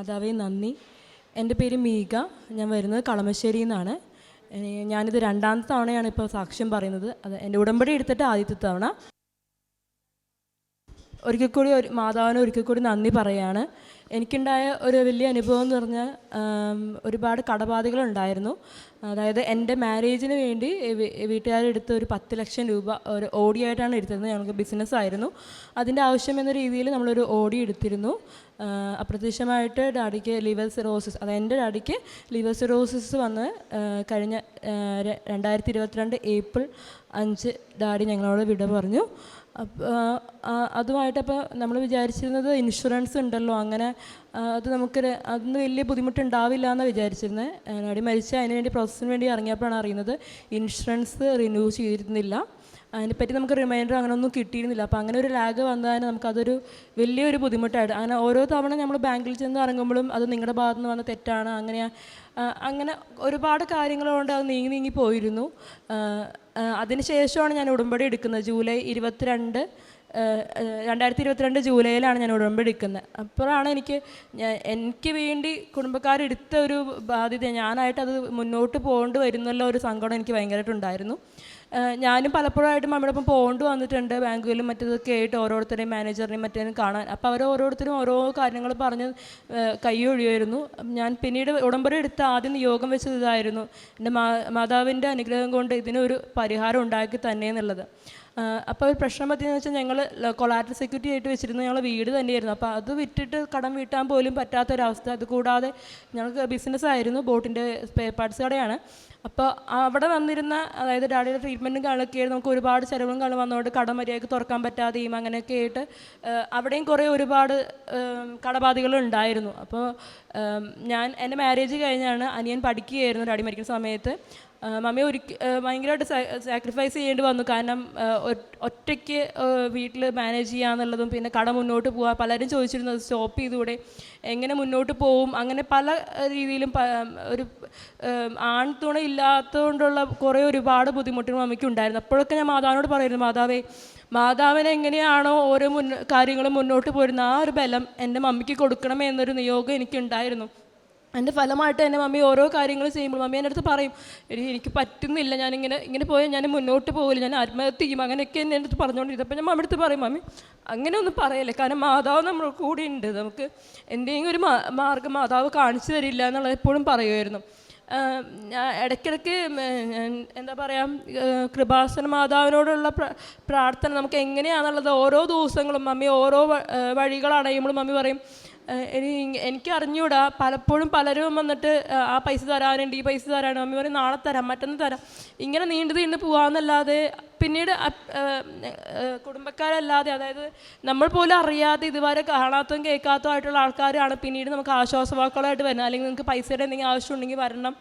മാതാവേ നന്ദി. എന്റെ പേര് മീക ഞാൻ വരുന്നത് കളമശ്ശേരിയിൽ നിന്നാണ് ഞാനിത് രണ്ടാമത്തെ തവണയാണ് ഇപ്പോൾ സാക്ഷ്യം പറയുന്നത്. അത് എന്റെ ഉടമ്പടി എടുത്തിട്ട് ആദ്യത്തെ തവണ. ഒരിക്കൽ കൂടി ഒരു മാതാവിന് ഒരിക്കൽ കൂടി നന്ദി പറയാണ്. എനിക്കുണ്ടായ ഒരു വലിയ അനുഭവം എന്ന് പറഞ്ഞാൽ ഒരുപാട് കടബാധകളുണ്ടായിരുന്നു. അതായത് എന്റെ മാരേജിന് വേണ്ടി വീട്ടുകാരെടുത്ത് ഒരു പത്ത് ലക്ഷം രൂപ ഒരു ഓടി ആയിട്ടാണ് എടുത്തിരുന്നത്. ഞങ്ങൾക്ക് ബിസിനസ് ആയിരുന്നു. അതിന്റെ ആവശ്യം എന്ന രീതിയിൽ നമ്മളൊരു ഓടി എടുത്തിരുന്നു. അപ്രത്യക്ഷമായിട്ട് ഡാഡിക്ക് ലിവർ സിറോസിസ് അതായത് എന്റെ ഡാഡിക്ക് ലിവർ സിറോസിസ് വന്ന് കഴിഞ്ഞ രണ്ടായിരത്തി ഇരുപത്തിരണ്ട് ഏപ്രിൽ അഞ്ച് ഡാഡി ഞങ്ങളോട് വിട പറഞ്ഞു. അതുമായിട്ട് അപ്പോൾ നമ്മൾ വിചാരിച്ചിരുന്നത് ഇൻഷുറൻസ് ഉണ്ടല്ലോ. അങ്ങനെ അത് നമുക്ക് അതിന് വലിയ ബുദ്ധിമുട്ടുണ്ടാവില്ല എന്നാണ് വിചാരിച്ചിരുന്നത് ഡാഡി മരിച്ച അതിന് വേണ്ടി പ്രോസസ്സിന് വേണ്ടി ഇറങ്ങിയപ്പോഴാണ് അറിയുന്നത്. ഇൻഷുറൻസ് റിന്യൂ ചെയ്തിരുന്നില്ല. അതിനെപ്പറ്റി നമുക്ക് റിമൈൻഡർ അങ്ങനെ ഒന്നും കിട്ടിയിരുന്നില്ല. അപ്പോൾ അങ്ങനെ ഒരു ലാഗ് വന്നതിന് നമുക്കതൊരു വലിയൊരു ബുദ്ധിമുട്ടായിട്ട് അങ്ങനെ ഓരോ തവണ നമ്മൾ ബാങ്കിൽ ചെന്ന് ഇറങ്ങുമ്പോഴും അത് നിങ്ങളുടെ ഭാഗത്ത് നിന്ന് വന്ന തെറ്റാണ്. അങ്ങനെ ആ, അങ്ങനെ ഒരുപാട് കാര്യങ്ങളുകൊണ്ട് അത് നീങ്ങി നീങ്ങി പോയിരുന്നു. അതിനുശേഷമാണ് ഞാൻ ഉടമ്പടി എടുക്കുന്നത്. ജൂലൈ ഇരുപത്തിരണ്ട് രണ്ടായിരത്തി ഇരുപത്തിരണ്ട് ജൂലൈയിലാണ് ഞാൻ ഉടമ്പടി എടുക്കുന്നത്. അപ്പോഴാണ് എനിക്ക് എനിക്ക് വേണ്ടി കുടുംബക്കാരെടുത്ത ഒരു ബാധ്യത. ഞാനായിട്ട് അത് മുന്നോട്ട് പോകേണ്ടി വരുന്നല്ലോ ഒരു സങ്കടം എനിക്ക് ഭയങ്കരമായിട്ടുണ്ടായിരുന്നു ഞാനും പലപ്പോഴായിട്ട് മമ്മിയുടെ ഒപ്പം പോകേണ്ടി വന്നിട്ടുണ്ട്. ബാങ്കുകളിലും മറ്റേതൊക്കെ ആയിട്ട് ഓരോരുത്തരെയും മാനേജറിനെയും മറ്റേനും കാണാൻ. അപ്പോൾ അവർ ഓരോരുത്തരും ഓരോ കാര്യങ്ങൾ പറഞ്ഞ് കൈയൊഴിയായിരുന്നു ഞാൻ പിന്നീട് ഉടമ്പടി എടുത്ത ആദ്യം യോഗം വെച്ചത് ഇതായിരുന്നു. എന്റെ മാ മാതാവിന്റെ അനുഗ്രഹം കൊണ്ട് ഇതിനൊരു പരിഹാരം ഉണ്ടാക്കി തന്നെ എന്നുള്ളത്. അപ്പോൾ ഒരു പ്രശ്നം പറ്റിയെന്ന് വെച്ചാൽ ഞങ്ങൾ കൊളാറ്റർ സെക്യൂരിറ്റി ആയിട്ട് വെച്ചിരുന്ന ഞങ്ങൾ വീട് തന്നെയായിരുന്നു. അപ്പോൾ അത് വിറ്റിട്ട് കടം വീട്ടാൻ പോലും പറ്റാത്തൊരവസ്ഥ. അത് കൂടാതെ ഞങ്ങൾക്ക് ബിസിനസ്സായിരുന്നു ബോട്ടിന്റെ സ്പെയർ പാർട്സ് കടയാണ്. അപ്പോൾ അവിടെ വന്നിരുന്ന അതായത് ഡാഡിയുടെ ട്രീറ്റ്മെന്റും കാണൊക്കെ നമുക്ക് ഒരുപാട് ചിലവും കാണും വന്നതുകൊണ്ട് കട മര്യാദയ്ക്ക് തുറക്കാൻ പറ്റാതെയും അങ്ങനെയൊക്കെ ആയിട്ട് അവിടെയും കുറേ ഒരുപാട് കടബാധികൾ ഉണ്ടായിരുന്നു. അപ്പോൾ ഞാൻ എന്റെ മാരേജ് കഴിഞ്ഞാണ് അനിയൻ പഠിക്കുകയായിരുന്നു ഡാഡി മരിക്കുന്ന സമയത്ത്. മമ്മി ഒരിക്കൽ ഭയങ്കരമായിട്ട് സാക്രിഫൈസ് ചെയ്യേണ്ടി വന്നു. കാരണം ഒറ്റയ്ക്ക് വീട്ടിൽ മാനേജ് ചെയ്യാന്നുള്ളതും പിന്നെ കട മുന്നോട്ട് പോവുക. പലരും ചോദിച്ചിരുന്നത് സ്റ്റോപ്പ് ചെയ്തുകൂടെ? എങ്ങനെ മുന്നോട്ട് പോവും? അങ്ങനെ പല രീതിയിലും ഒരു ആൺ തുണ ഇല്ലാത്തതുകൊണ്ടുള്ള കുറേ ഒരുപാട് ബുദ്ധിമുട്ടുകൾ മമ്മിക്ക് ഉണ്ടായിരുന്നു. അപ്പോഴൊക്കെ ഞാൻ മാതാവിനോട് പറയുന്നു മാതാവേ മാതാവിനെ എങ്ങനെയാണോ ഓരോ മുൻ കാര്യങ്ങളും മുന്നോട്ട് പോരുന്ന ആ ഒരു ബലം എന്റെ മമ്മിക്ക് കൊടുക്കണമേ എന്നൊരു നിയോഗം എനിക്കുണ്ടായിരുന്നു. എന്റെ ഫലമായിട്ട് എന്റെ മമ്മി ഓരോ കാര്യങ്ങൾ ചെയ്യുമ്പോൾ മമ്മി എന്റെ അടുത്ത് പറയും എടി എനിക്ക് പറ്റുന്നില്ല. ഞാനിങ്ങനെ ഇങ്ങനെ പോയാൽ ഞാൻ മുന്നോട്ട് പോകില്ല. ഞാൻ ആത്മഹത്യ ചെയ്യും അങ്ങനെയൊക്കെ എന്റെ അടുത്ത് പറഞ്ഞുകൊണ്ടിരുന്നത് അപ്പോൾ ഞാൻ മമ്മി അടുത്ത് പറയും മമ്മി അങ്ങനെ ഒന്നും പറയല്ലേ. കാരണം മാതാവ് നമ്മൾ കൂടെ ഉണ്ട്. നമുക്ക് എന്തെങ്കിലും ഒരു മാർഗം മാതാവ് കാണിച്ചു തരില്ല എന്നുള്ളത് എപ്പോഴും പറയുമായിരുന്നു. ഇടയ്ക്കിടയ്ക്ക് എന്താ പറയുക കൃപാസന മാതാവിനോടുള്ള പ്ര- പ്രാർത്ഥന നമുക്ക് എങ്ങനെയാണെന്നുള്ളത് ഓരോ ദിവസങ്ങളും മമ്മി ഓരോ വഴികൾ മമ്മി പറയും ഇനി എനിക്ക് അറിഞ്ഞൂടാ പലപ്പോഴും പലരും വന്നിട്ട് ആ പൈസ തരാനുണ്ട് ഈ പൈസ തരാനും. അമ്മ പറയും നാളെ തരാം മറ്റൊന്ന് തരാം. ഇങ്ങനെ നീണ്ടു നീണ്ട് പോവാന്നല്ലാതെ പിന്നീട് കുടുംബക്കാരല്ലാതെ അതായത് നമ്മൾ പോലും അറിയാതെ ഇതുവരെ കാണാത്തതും കേൾക്കാത്തതും ആയിട്ടുള്ള ആൾക്കാരാണ് പിന്നീട് നമുക്ക് ആശ്വാസവാക്കുകളായിട്ട് വരുന്നത്. അല്ലെങ്കിൽ നിങ്ങൾക്ക് പൈസയുടെ എന്തെങ്കിലും ആവശ്യം ഉണ്ടെങ്കിൽ വരണം.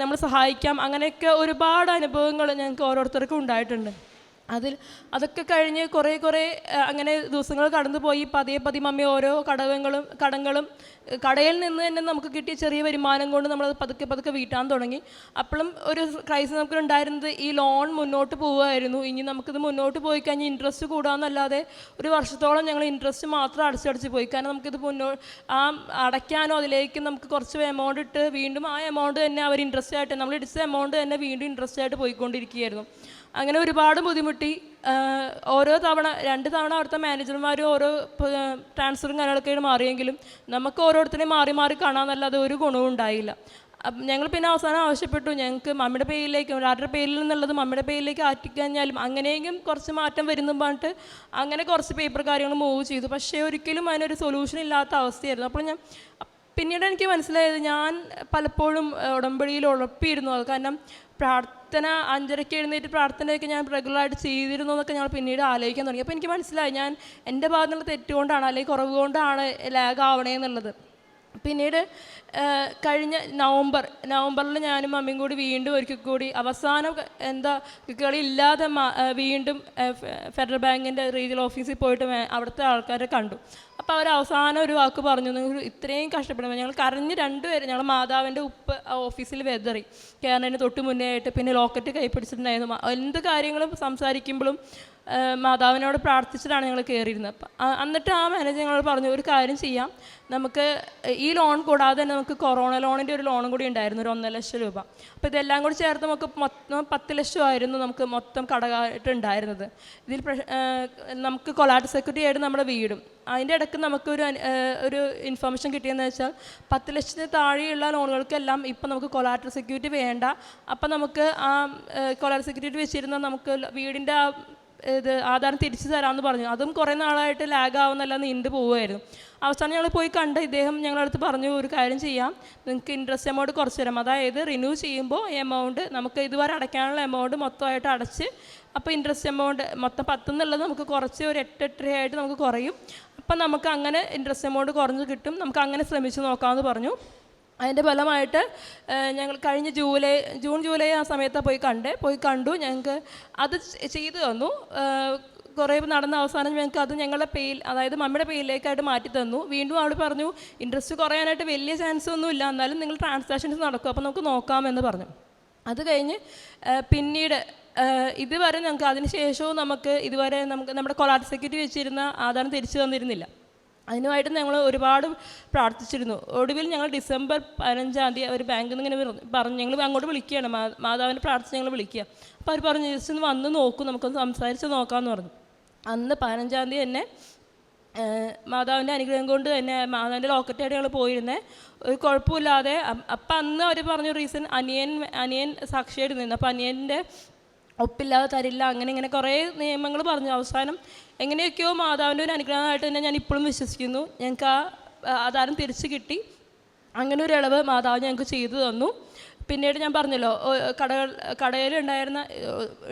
നമ്മൾ സഹായിക്കാം. അങ്ങനെയൊക്കെ ഒരുപാട് അനുഭവങ്ങൾ ഞങ്ങൾക്ക് ഓരോരുത്തർക്കും ഉണ്ടായിട്ടുണ്ട്. അതിൽ അതൊക്കെ കഴിഞ്ഞ് കുറേ കുറേ അങ്ങനെ ദിവസങ്ങൾ കടന്നുപോയി. പതിയെ പതി മമ്മി ഓരോ കടകങ്ങളും കടങ്ങളും കടയിൽ നിന്ന് തന്നെ നമുക്ക് കിട്ടിയ ചെറിയ വരുമാനം കൊണ്ട് നമ്മൾ പതുക്കെ പതുക്കെ വീട്ടാൻ തുടങ്ങി. അപ്പോഴും ഒരു ക്രൈസ് നമുക്ക് ഉണ്ടായിരുന്നത് ഈ ലോൺ മുന്നോട്ട് പോവുമായിരുന്നു ഇനി നമുക്കിത് മുന്നോട്ട് പോയി കഴിഞ്ഞാൽ ഇൻട്രസ്റ്റ് കൂടാന്നല്ലാതെ ഒരു വർഷത്തോളം ഞങ്ങൾ ഇൻട്രസ്റ്റ് മാത്രം അടച്ചടച്ച് പോയി. കാരണം നമുക്കിത് മുന്നോ ആ അടയ്ക്കാനോ അതിലേക്ക് നമുക്ക് കുറച്ച് എമൗണ്ട് ഇട്ട് വീണ്ടും ആ എമൗണ്ട് തന്നെ അവർ ഇൻട്രസ്റ്റ് ആയിട്ട് നമ്മൾ ഇടിച്ച എമൗണ്ട് തന്നെ വീണ്ടും ഇൻട്രസ്റ്റ് ആയിട്ട് പോയിക്കൊണ്ടിരിക്കുകയായിരുന്നു. അങ്ങനെ ഒരുപാട് ബുദ്ധിമുട്ടി. ഓരോ തവണ രണ്ട് തവണ അവിടുത്തെ മാനേജർമാരും ഓരോ ട്രാൻസ്ഫറും കാര്യങ്ങളൊക്കെ മാറിയെങ്കിലും നമുക്ക് ഓരോരുത്തരെയും മാറി മാറി കാണാമെന്നല്ലാതെ ഒരു ഗുണവും ഉണ്ടായില്ല. ഞങ്ങൾ പിന്നെ അവസാനം ആവശ്യപ്പെട്ടു. ഞങ്ങൾക്ക് മമ്മിയുടെ പേരിലേക്ക് ഒരാളുടെ പേരിൽ നിന്നുള്ളത് മമ്മിയുടെ പേരിലേക്ക് ആറ്റിക്കഴിഞ്ഞാലും അങ്ങനെയെങ്കിലും കുറച്ച് മാറ്റം വരുന്നു പറഞ്ഞിട്ട് അങ്ങനെ കുറച്ച് പേപ്പർ കാര്യങ്ങൾ മൂവ് ചെയ്തു. പക്ഷേ ഒരിക്കലും അതിനൊരു സൊല്യൂഷൻ ഇല്ലാത്ത അവസ്ഥയായിരുന്നു. അപ്പോൾ ഞാൻ പിന്നീട് എനിക്ക് മനസ്സിലായത് ഞാൻ പലപ്പോഴും ഉടമ്പടിയിൽ ഉഴപ്പിയിരുന്നു. അത് കാരണം പ്രാർത്ഥന അഞ്ചരയ്ക്ക് എഴുന്നേറ്റ് പ്രാർത്ഥനയൊക്കെ ഞാൻ റെഗുലറായിട്ട് ചെയ്തിരുന്നു എന്നൊക്കെ ഞങ്ങൾ പിന്നീട് ആലോചിക്കാൻ തുടങ്ങി. അപ്പോൾ എനിക്ക് മനസ്സിലായി ഞാൻ എന്റെ ഭാഗത്തുനിന്നുള്ള തെറ്റുകൊണ്ടാണ് അല്ലെങ്കിൽ കുറവുകൊണ്ടാണ് ലാഗ് ആവണേ എന്നുള്ളത്. പിന്നീട് കഴിഞ്ഞ നവംബർ നവംബറിൽ ഞാനും മമ്മിയും കൂടി വീണ്ടും ഒരിക്കൽ കൂടി അവസാനം എന്താ കളി ഇല്ലാതെ വീണ്ടും ഫെഡറൽ ബാങ്കിന്റെ റീജിയൽ ഓഫീസിൽ പോയിട്ട് അവിടുത്തെ ആൾക്കാരെ കണ്ടു. അപ്പോൾ അവർ അവസാനം ഒരു വാക്ക് പറഞ്ഞു ഇത്രയും കഷ്ടപ്പെടുമ്പോൾ ഞങ്ങൾ കരഞ്ഞ് രണ്ടുപേരും ഞങ്ങൾ മാതാവിന്റെ ഉപ്പ് ഓഫീസിൽ വെതറി. കയറുന്നതിന് തൊട്ട് മുന്നേ ആയിട്ട് പിന്നെ ലോക്കറ്റ് കൈപ്പിടിച്ചിട്ടുണ്ടായിരുന്നു എന്ത് കാര്യങ്ങളും സംസാരിക്കുമ്പോഴും മാതാവിനോട് പ്രാർത്ഥിച്ചിട്ടാണ് ഞങ്ങൾ കയറിയിരുന്നത്. എന്നിട്ട് ആ മാനേജർ ഞങ്ങളോട് പറഞ്ഞു ഒരു കാര്യം ചെയ്യാം. നമുക്ക് ഈ ലോൺ കൂടാതെ തന്നെ നമുക്ക് കൊറോണ ലോണിന്റെ ഒരു ലോണും കൂടി ഉണ്ടായിരുന്നു ഒരു ഒന്നര ലക്ഷം രൂപ. അപ്പോൾ ഇതെല്ലാം കൂടി ചേർത്ത് നമുക്ക് മൊത്തം പത്ത് ലക്ഷമായിരുന്നു നമുക്ക് മൊത്തം കടമായിട്ട് ഉണ്ടായിരുന്നത്. ഇതിൽ നമുക്ക് കൊലാട്ട് സെക്യൂരിറ്റി ആയിട്ട് നമ്മുടെ വീടും. അതിന്റെ ഇടയ്ക്ക് നമുക്കൊരു ഒരു ഇൻഫർമേഷൻ കിട്ടിയെന്ന് വെച്ചാൽ പത്ത് ലക്ഷത്തിന് താഴെയുള്ള ലോണുകൾക്കെല്ലാം ഇപ്പം നമുക്ക് കൊലാട്ടർ സെക്യൂരിറ്റി വേണ്ട. അപ്പം നമുക്ക് ആ കൊലാട്ടർ സെക്യൂരിറ്റി വെച്ചിരുന്ന നമുക്ക് വീടിന്റെ ആ ഇത് ആധാരം തിരിച്ചു തരാമെന്ന് പറഞ്ഞു. അതും കുറേ നാളായിട്ട് ലാഗ് ആവുന്നല്ല നീണ്ടു പോവുമായിരുന്നു. അവസാനം ഞങ്ങൾ പോയി കണ്ട് ഇദ്ദേഹം ഞങ്ങളടുത്ത് പറഞ്ഞു ഒരു കാര്യം ചെയ്യാം. നിങ്ങൾക്ക് ഇൻട്രസ്റ്റ് എമൗണ്ട് കുറച്ച് തരാം. അതായത് റിന്യൂ ചെയ്യുമ്പോൾ എമൗണ്ട് നമുക്ക് ഇതുവരെ അടയ്ക്കാനുള്ള എമൗണ്ട് മൊത്തമായിട്ട് അടച്ച് അപ്പോൾ ഇൻട്രസ്റ്റ് എമൗണ്ട് മൊത്തം പത്തുന്നുള്ളത് നമുക്ക് കുറച്ച് ഒരു എട്ട് എട്ടരയായിട്ട് നമുക്ക് കുറയും. അപ്പം നമുക്ക് അങ്ങനെ ഇൻട്രസ്റ്റ് എമൗണ്ട് കുറഞ്ഞ് കിട്ടും. നമുക്ക് അങ്ങനെ ശ്രമിച്ച് നോക്കാമെന്ന് പറഞ്ഞു. അതിന്റെ ഫലമായിട്ട് ഞങ്ങൾ കഴിഞ്ഞ ജൂലൈ ജൂൺ ജൂലൈ ആ സമയത്ത് പോയി കണ്ടേ. പോയി കണ്ടു. ഞങ്ങൾക്ക് അത് ചെയ്തു തന്നു. കുറേ നടന്ന അവസാനം ഞങ്ങൾക്ക് അത് ഞങ്ങളുടെ പേയിൽ അതായത് മമ്മിയുടെ പേയിലേക്കായിട്ട് മാറ്റി തന്നു. വീണ്ടും അവൾ പറഞ്ഞു ഇൻട്രസ്റ്റ് കുറയാനായിട്ട് വലിയ ചാൻസ് ഒന്നും ഇല്ല. എന്നാലും നിങ്ങൾ ട്രാൻസാക്ഷൻസ് നടക്കും. അപ്പോൾ നമുക്ക് നോക്കാമെന്ന് പറഞ്ഞു. അത് കഴിഞ്ഞ് പിന്നീട് ഇതുവരെ ഞങ്ങൾക്ക് അതിന് ശേഷവും നമുക്ക് ഇതുവരെ നമുക്ക് നമ്മുടെ കൊലാട്ട് സെക്യൂരിറ്റി വെച്ചിരുന്ന ആധാരം തിരിച്ചു തന്നിരുന്നില്ല. അതിനുമായിട്ട് ഞങ്ങൾ ഒരുപാട് പ്രാർത്ഥിച്ചിരുന്നു. ഒടുവിൽ ഞങ്ങൾ ഡിസംബർ പതിനഞ്ചാം തീയതി അവർ ബാങ്കിൽ നിന്ന് ഇങ്ങനെ പറഞ്ഞു ഞങ്ങൾ അങ്ങോട്ട് വിളിക്കുകയാണ്. മാതാവിനെ പ്രാർത്ഥിച്ച് ഞങ്ങൾ വിളിക്കുക. അപ്പോൾ അവർ പറഞ്ഞു ജസ്റ്റ് ഒന്ന് വന്ന് നോക്കൂ നമുക്കൊന്ന് സംസാരിച്ച് നോക്കാമെന്ന് പറഞ്ഞു. അന്ന് പതിനഞ്ചാം തീയതി തന്നെ മാതാവിന്റെ അനുഗ്രഹം കൊണ്ട് തന്നെ മാതാവിന്റെ ലോക്കറ്റായിട്ട് ഞങ്ങൾ പോയിരുന്നേ. ഒരു കുഴപ്പമില്ലാതെ അപ്പം അന്ന് അവർ പറഞ്ഞ റീസൺ അനിയൻ അനിയൻ സാക്ഷിയായിട്ട് നിന്നു. അപ്പോൾ അനിയന്റെ ഒപ്പില്ലാതെ തരില്ല അങ്ങനെ ഇങ്ങനെ കുറേ നിയമങ്ങൾ പറഞ്ഞു. അവസാനം എങ്ങനെയൊക്കെയോ മാതാവിന്റെ ഒരു അനുഗ്രഹമായിട്ട് തന്നെ ഞാൻ ഇപ്പോഴും വിശ്വസിക്കുന്നു. ഞങ്ങൾക്ക് ആ ആധാരം തിരിച്ച് കിട്ടി. അങ്ങനെ ഒരു ഇളവ് മാതാവ് ഞങ്ങൾക്ക് ചെയ്തു തന്നു. പിന്നീട് ഞാൻ പറഞ്ഞല്ലോ കടകൾ കടയിലുണ്ടായിരുന്ന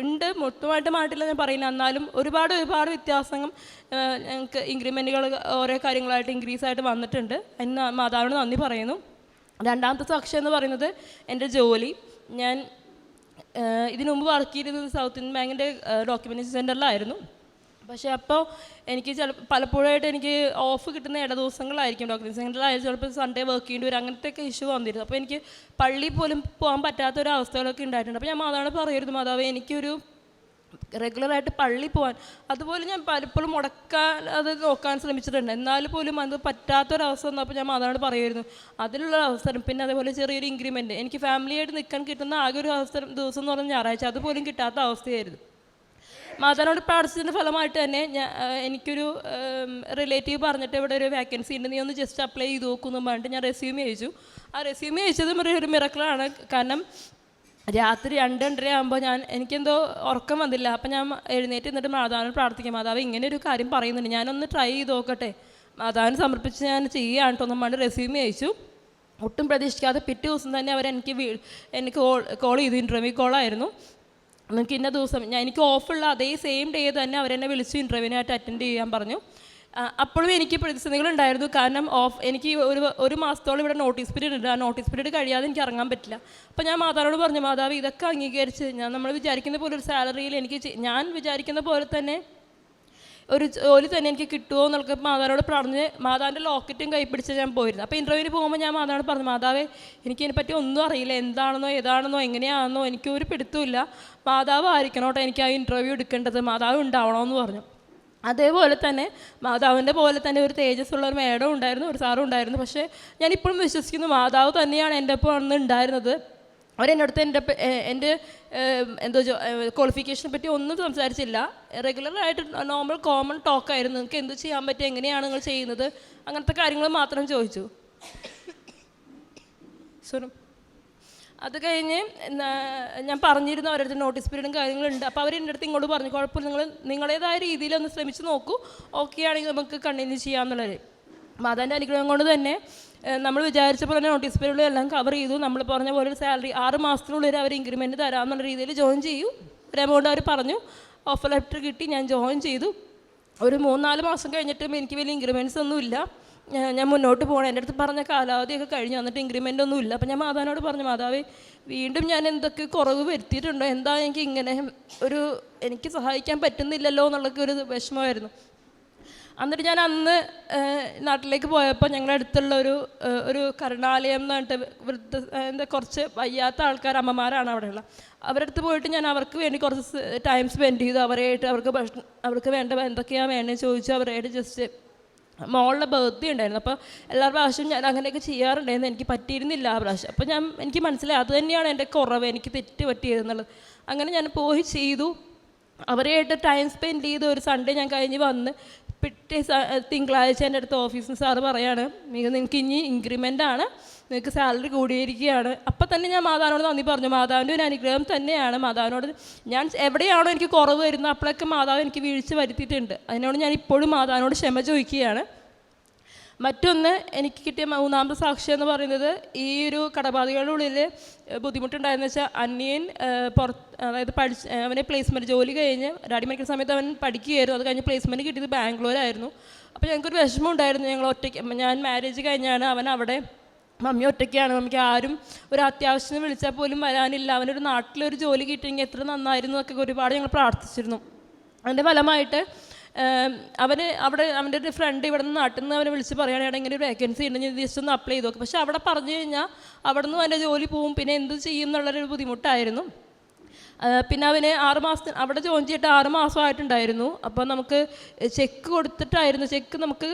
ഉണ്ട് മൊത്തമായിട്ട് മാറ്റില്ല ഞാൻ പറയില്ല എന്നാലും ഒരുപാട് ഒരുപാട് വ്യത്യാസങ്ങൾ ഞങ്ങൾക്ക് ഇൻക്രിമെന്റുകൾ ഓരോ കാര്യങ്ങളായിട്ട് ഇൻക്രീസ് ആയിട്ട് വന്നിട്ടുണ്ട്. അതിന് മാതാവിന് നന്ദി പറയുന്നു. രണ്ടാമത്തെ സാക്ഷ്യം എന്ന് പറയുന്നത് എന്റെ ജോലി. ഞാൻ ഇതിനു മുമ്പ് വർക്ക് ചെയ്തിരുന്നത് സൗത്ത് ഇന്ത്യൻ ബാങ്കിന്റെ ഡോക്യുമെന്റേഷൻ സെന്ററിലായിരുന്നു പക്ഷേ അപ്പോൾ എനിക്ക് ചില പലപ്പോഴായിട്ട് എനിക്ക് ഓഫ് കിട്ടുന്ന ഇട ദിവസങ്ങളായിരിക്കും ഡോക്യുമെന്റ് സെന്ററിലായാലും ചിലപ്പോൾ സൺഡേ വർക്ക് ചെയ്യേണ്ടി വരും. അങ്ങനത്തെ ഒക്കെ ഇഷ്യൂ വന്നിരുന്നു. അപ്പോൾ എനിക്ക് പള്ളി പോലും പോകാൻ പറ്റാത്ത ഒരു അവസ്ഥകളൊക്കെ ഉണ്ടായിട്ടുണ്ട്. അപ്പോൾ ഞാൻ അതാണ് പറയരുത് മാതാവ് എനിക്കൊരു റെഗുലറായിട്ട് പള്ളി പോകാൻ അതുപോലെ ഞാൻ പലപ്പോഴും മുടക്കാൻ അത് നോക്കാൻ ശ്രമിച്ചിട്ടുണ്ട്. എന്നാൽ പോലും അത് പറ്റാത്തൊരവസ്ഥ വന്നപ്പോൾ ഞാൻ മാതാവിനോട് പറയുമായിരുന്നു അതിലുള്ള അവസരം പിന്നെ അതേപോലെ ചെറിയൊരു ഇൻക്രിമെന്റ് എനിക്ക് ഫാമിലിയായിട്ട് നിൽക്കാൻ കിട്ടുന്ന ആകെ ഒരു അവസരം ദിവസം എന്ന് പറഞ്ഞാൽ ഞായറാഴ്ച. അതുപോലും കിട്ടാത്ത അവസ്ഥയായിരുന്നു. മാതാവിനോട് പ്രാർത്ഥിച്ചതിന്റെ ഫലമായിട്ട് തന്നെ ഞാൻ എനിക്കൊരു റിലേറ്റീവ് പറഞ്ഞിട്ട് ഇവിടെ ഒരു വേക്കൻസി ഉണ്ട്. നീ ഒന്ന് ജസ്റ്റ് അപ്ലൈ ചെയ്ത് നോക്കുന്നു പറഞ്ഞിട്ട് ഞാൻ റെസ്യൂമ് അയച്ചു. ആ റെസ്യൂമ് അയച്ചതും ഒരു മിറക്കിളാണ് കാരണം രാത്രി രണ്ട് രണ്ടര ആകുമ്പോൾ ഞാൻ എനിക്കെന്തോ ഉറക്കം വന്നില്ല. അപ്പം ഞാൻ എഴുന്നേറ്റ് എന്നിട്ട് മാതാവിനോട് പ്രാർത്ഥിക്കാം. മാതാവ് ഇങ്ങനെ ഒരു കാര്യം പറയുന്നുണ്ട്. ഞാനൊന്ന് ട്രൈ ചെയ്ത് നോക്കട്ടെ. മാതാവിന് സമർപ്പിച്ച് ഞാൻ ചെയ്യുകയാണ് കേട്ടോ നമ്മൾ റെസ്യൂമ് അയച്ചു. ഒട്ടും പ്രതീക്ഷിക്കാതെ പിറ്റേ ദിവസം തന്നെ അവർ എനിക്ക് എനിക്ക് കോൾ കോൾ ചെയ്തു ഇന്റർവ്യൂ കോളായിരുന്നു നിങ്ങൾക്ക് ഇന്ന ദിവസം ഞാൻ എനിക്ക് ഓഫുള്ള അതേ സെയിം ഡേ തന്നെ അവരെന്നെ വിളിച്ചു ഇന്റർവ്യൂവിനായിട്ട് അറ്റൻഡ് ചെയ്യാൻ പറഞ്ഞു. അപ്പോഴും എനിക്ക് പ്രതിസന്ധികളുണ്ടായിരുന്നു കാരണം ഓഫ് എനിക്ക് ഒരു ഒരു മാസത്തോളം ഇവിടെ നോട്ടീസ് പീരീഡ് ഉണ്ട്. ആ നോട്ടീസ് പീരീഡ് കഴിയാതെ എനിക്ക് ഇറങ്ങാൻ പറ്റില്ല. അപ്പോൾ ഞാൻ മാതാവിനോട് പറഞ്ഞു മാതാവ് ഇതൊക്കെ അംഗീകരിച്ച് ഞാൻ നമ്മൾ വിചാരിക്കുന്ന പോലെ ഒരു സാലറിയിൽ എനിക്ക് ഞാൻ വിചാരിക്കുന്ന പോലെ തന്നെ ഒരു ജോലി തന്നെ എനിക്ക് കിട്ടുമോ എന്നൊക്കെ മാതാവിനോട് പറഞ്ഞ് മാതാവിന്റെ ലോക്കറ്റും കൈ പിടിച്ച് ഞാൻ പോയിരുന്നു. അപ്പോൾ ഇന്റർവ്യൂവിന് പോകുമ്പോൾ ഞാൻ മാതാവിനോട് പറഞ്ഞു മാതാവേ എനിക്ക് ഇതിനെപ്പറ്റി ഒന്നും അറിയില്ല. എന്താണെന്നോ ഏതാണെന്നോ എങ്ങനെയാണെന്നോ എനിക്ക് ഒരു പിടുത്തമില്ല മാതാവ് ആയിരിക്കണോട്ടോ എനിക്ക് ആ ഇന്റർവ്യൂ എടുക്കേണ്ടത്? മാതാവ് ഉണ്ടാവണമെന്ന് പറഞ്ഞു. അതേപോലെ തന്നെ മാതാവിന്റെ പോലെ തന്നെ ഒരു തേജസ്സുള്ള ഒരു മേഡം ഉണ്ടായിരുന്നു ഒരു സാറും ഉണ്ടായിരുന്നു. പക്ഷേ ഞാൻ ഇപ്പോഴും വിശ്വസിക്കുന്നു മാതാവ് തന്നെയാണ് എന്റെ ഒപ്പം അന്ന് ഉണ്ടായിരുന്നത്. അവരെന്നടുത്ത് എന്റെ എന്റെ എന്തോ ക്വാളിഫിക്കേഷനെ പറ്റി ഒന്നും സംസാരിച്ചില്ല. റെഗുലറായിട്ട് നോർമൽ കോമൺ ടോക്കായിരുന്നു നിങ്ങൾക്ക് എന്ത് ചെയ്യാൻ പറ്റും? എങ്ങനെയാണ് നിങ്ങൾ ചെയ്യുന്നത്? അങ്ങനത്തെ കാര്യങ്ങൾ മാത്രം ചോദിച്ചു. സോറി അത് കഴിഞ്ഞ് ഞാൻ പറഞ്ഞിരുന്നു അവരുടെ നോട്ടീസ് പീരീഡും കാര്യങ്ങളുണ്ട്. അപ്പോൾ അവർ എന്റെ അടുത്ത് ഇങ്ങോട്ട് പറഞ്ഞു കുഴപ്പമില്ല. നിങ്ങൾ നിങ്ങളേതായ രീതിയിൽ ഒന്ന് ശ്രമിച്ച് നോക്കൂ. ഓക്കെ ആണെങ്കിൽ നമുക്ക് കണ്ടിന്യൂ ചെയ്യാമെന്നുള്ളത് മാതാന്റെ അനുഗ്രഹം കൊണ്ട് തന്നെ നമ്മൾ വിചാരിച്ച പോലെ നോട്ടീസ് പീരീഡ് എല്ലാം കവർ ചെയ്തു. നമ്മൾ പറഞ്ഞ പോലെ ഒരു സാലറി ആറ് മാസത്തിനുള്ളിൽ അവർ ഇൻക്രിമെന്റ് തരാമെന്നുള്ള രീതിയിൽ ജോയിൻ ചെയ്യൂ ഒരു എമൗണ്ട് അവർ പറഞ്ഞു. ഓഫർ ലെറ്റർ കിട്ടി ഞാൻ ജോയിൻ ചെയ്തു. ഒരു മൂന്നാൽ മാസം കഴിഞ്ഞിട്ടും എനിക്ക് വലിയ ഇൻക്രിമെന്റ്സ് ഒന്നുമില്ല ഞാൻ- മുന്നോട്ട് പോകണം. എന്റെ അടുത്ത് പറഞ്ഞ കാലാവധിയൊക്കെ കഴിഞ്ഞു. എന്നിട്ട് ഇൻക്രിമെന്റ് ഒന്നും ഇല്ല. അപ്പം ഞാൻ മാതാവിനോട് പറഞ്ഞു മാതാവേ വീണ്ടും ഞാൻ എന്തൊക്കെ കുറവ് വരുത്തിയിട്ടുണ്ടോ? എന്താ എനിക്ക് ഇങ്ങനെ ഒരു എനിക്ക് സഹായിക്കാൻ പറ്റുന്നില്ലല്ലോ എന്നുള്ളൊക്കെ ഒരു വിഷമമായിരുന്നു. എന്നിട്ട് ഞാൻ അന്ന് നാട്ടിലേക്ക് പോയപ്പോൾ ഞങ്ങളുടെ അടുത്തുള്ള ഒരു ഒരു കരുണാലയം എന്ന് പറഞ്ഞിട്ട് വൃദ്ധ എന്താ കുറച്ച് വയ്യാത്ത ആൾക്കാർ അമ്മമാരാണ് അവിടെയുള്ള. അവരുടെ അടുത്ത് പോയിട്ട് ഞാൻ അവർക്ക് വേണ്ടി കുറച്ച് ടൈം സ്പെൻഡ് ചെയ്തു. അവരായിട്ട് അവർക്ക് ഭക്ഷണം അവർക്ക് വേണ്ട എന്തൊക്കെയാണ് വേണ്ടതെന്ന് ചോദിച്ചു. അവരായിട്ട് ജസ്റ്റ് മോളുടെ ബർത്ത്ഡേ ഉണ്ടായിരുന്നു. അപ്പോൾ എല്ലാ പ്രാവശ്യവും ഞാൻ അങ്ങനെയൊക്കെ ചെയ്യാറുണ്ടായിരുന്നു. എനിക്ക് പറ്റിയിരുന്നില്ല ആ പ്രാവശ്യം. അപ്പോൾ ഞാൻ എനിക്ക് മനസ്സിലായി. അത് തന്നെയാണ് എന്റെ കുറവ്. എനിക്ക് തെറ്റ് പറ്റിയതെന്നുള്ളത്. അങ്ങനെ ഞാൻ പോയി ചെയ്തു. അവരെയായിട്ട് ടൈം സ്പെൻഡ് ചെയ്ത് ഒരു സൺഡേ ഞാൻ കഴിഞ്ഞ് വന്ന് പിറ്റേ തിങ്കളാഴ്ച എന്റെ അടുത്ത് ഓഫീസിൽ നിന്ന് സാറ് പറയാണ് നിനക്ക് ഇനി ഇൻക്രിമെന്റ് ആണ് നിങ്ങൾക്ക് സാലറി കൂടിയിരിക്കുകയാണ്. അപ്പം തന്നെ ഞാൻ മാതാവിനോട് നന്ദി പറഞ്ഞു. മാതാവിന്റെ ഒരു അനുഗ്രഹം തന്നെയാണ്. മാതാവിനോട് ഞാൻ എവിടെയാണോ എനിക്ക് കുറവ് വരുന്നത് അപ്പോഴൊക്കെ മാതാവ് എനിക്ക് വീഴ്ച വരുത്തിയിട്ടുണ്ട്. അതിനോട് ഞാൻ ഇപ്പോഴും മാതാവിനോട് ക്ഷമ ചോദിക്കുകയാണ്. മറ്റൊന്ന് എനിക്ക് കിട്ടിയ മൂന്നാമത്തെ സാക്ഷ്യം എന്ന് പറയുന്നത് ഈ ഒരു കടബാധികളുടെ ഉള്ളിൽ ബുദ്ധിമുട്ടുണ്ടായെന്ന് വെച്ചാൽ അന്യൻ പുറത്ത് അതായത് പഠിച്ച് അവനെ പ്ലേസ്മെന്റ് ജോലി കഴിഞ്ഞ് ഡാഡി മരിക്കുന്ന സമയത്ത് അവൻ പഠിക്കുകയായിരുന്നു. അത് കഴിഞ്ഞ് പ്ലേസ്മെന്റ് കിട്ടിയത് ബാംഗ്ലൂരായിരുന്നു അപ്പോൾ ഞങ്ങൾക്കൊരു വിഷമം ഉണ്ടായിരുന്നു ഞങ്ങൾ ഒറ്റയ്ക്ക് ഞാൻ മാരേജ് കഴിഞ്ഞാണ് അവൻ അവിടെ മമ്മി ഒറ്റയ്ക്കാണ് മമ്മിക്ക് ആരും ഒരു അത്യാവശ്യം വിളിച്ചാൽ പോലും വരാനില്ല. അവനൊരു നാട്ടിലൊരു ജോലി കിട്ടിയെങ്കിൽ എത്ര നന്നായിരുന്നു എന്നൊക്കെ ഒരുപാട് ഞങ്ങൾ പ്രാർത്ഥിച്ചിരുന്നു. അതിന്റെ ഫലമായിട്ട് അവന് അവിടെ അവന്റെ ഒരു ഫ്രണ്ട് ഇവിടെ നിന്ന് നാട്ടിൽ നിന്ന് അവനെ വിളിച്ച് പറയുകയാണെങ്കിൽ ഇങ്ങനെ ഒരു വേക്കൻസി ഉണ്ട് ഞാൻ ജസ്റ്റ് ഒന്ന് അപ്ലൈ ചെയ്തു നോക്കും പക്ഷേ അവിടെ പറഞ്ഞു കഴിഞ്ഞാൽ അവിടെ നിന്ന് അവന്റെ ജോലി പോവും പിന്നെ എന്ത് ചെയ്യും എന്നുള്ളൊരു ബുദ്ധിമുട്ടായിരുന്നു. പിന്നെ അവന് ആറ് മാസത്തിന് അവിടെ ജോയിൻ ചെയ്തിട്ട് ആറ് മാസമായിട്ടുണ്ടായിരുന്നു അപ്പോൾ നമുക്ക് ചെക്ക് കൊടുത്തിട്ടായിരുന്നു ചെക്ക് നമുക്ക്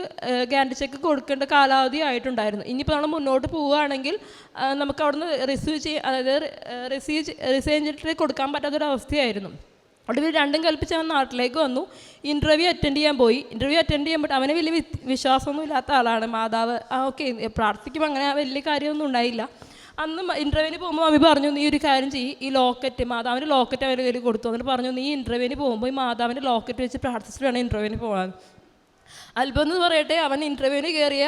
ഗ്യാരണ്ടി ചെക്ക് കൊടുക്കേണ്ട കാലാവധി ആയിട്ടുണ്ടായിരുന്നു. ഇനിയിപ്പോൾ നമ്മൾ മുന്നോട്ട് പോവുകയാണെങ്കിൽ നമുക്ക് അവിടുന്ന് റിസീവ് ചെയ്യ അതായത് റിസീവ് റിസൈൻ ചെയ്തിട്ട് കൊടുക്കാൻ പറ്റാത്തൊരവസ്ഥയായിരുന്നു. ഒടുവിൽ രണ്ടും കൽപ്പിച്ച് അവൻ നാട്ടിലേക്ക് വന്നു. ഇന്റർവ്യൂ അറ്റൻഡ് ചെയ്യാൻ പോയി. ഇന്റർവ്യൂ അറ്റൻഡ് ചെയ്യുമ്പോൾ അവന് വലിയ വിശ്വാസമൊന്നും ഇല്ലാത്ത ആളാണ്. മാതാവ് ആ ഓക്കെ പ്രാർത്ഥിക്കുമ്പോൾ അങ്ങനെ വലിയ കാര്യമൊന്നും ഉണ്ടായില്ല. അന്ന് ഇന്റർവ്യൂവിന് പോകുമ്പോൾ മമ്മി പറഞ്ഞു നീ ഒരു കാര്യം ചെയ്യും. ഈ ലോക്കറ്റ് മാതാവിന്റെ ലോക്കറ്റ് അവരുടെ കയ്യിൽ കൊടുത്തു. എന്നിട്ട് പറഞ്ഞു നീ ഇന്റർവ്യൂവിന് പോകുമ്പോൾ ഈ മാതാവിന്റെ ലോക്കറ്റ് വെച്ച് പ്രാർത്ഥിച്ചിട്ട് വേണം ഇന്റർവ്യൂവിന് പോകാൻ. അത്ഭുതം എന്ന് പറയട്ടെ അവൻ ഇന്റർവ്യൂവിന് കയറിയ